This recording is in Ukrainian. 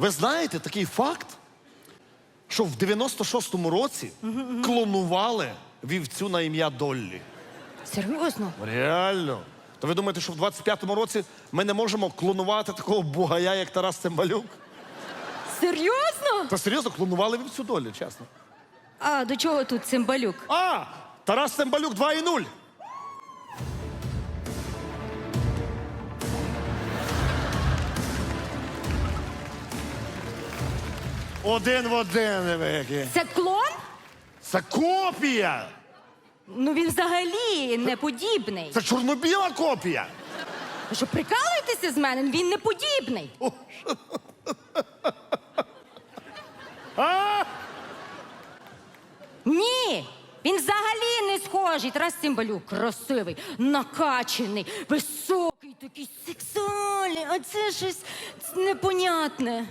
Ви знаєте такий факт, що в 96-му році клонували вівцю на ім'я Доллі. Серйозно? Реально. То ви думаєте, що в 25-му році ми не можемо клонувати такого бугая, як Тарас Цимбалюк? Серйозно? Та серйозно, клонували вівцю Доллі, чесно. А до чого тут цимбалюк? А! Тарас Цимбалюк 2,0. Один в один, диви, який. Це клон? Це копія! Ну він взагалі не подібний. Це чорно-біла копія! Ви що прикалуєтеся з мене? Він не подібний. А! Ні. Він взагалі не схожий. Тарас Цимбалюк красивий, накачаний, високий, такий сексуальний, а це щось непонятне.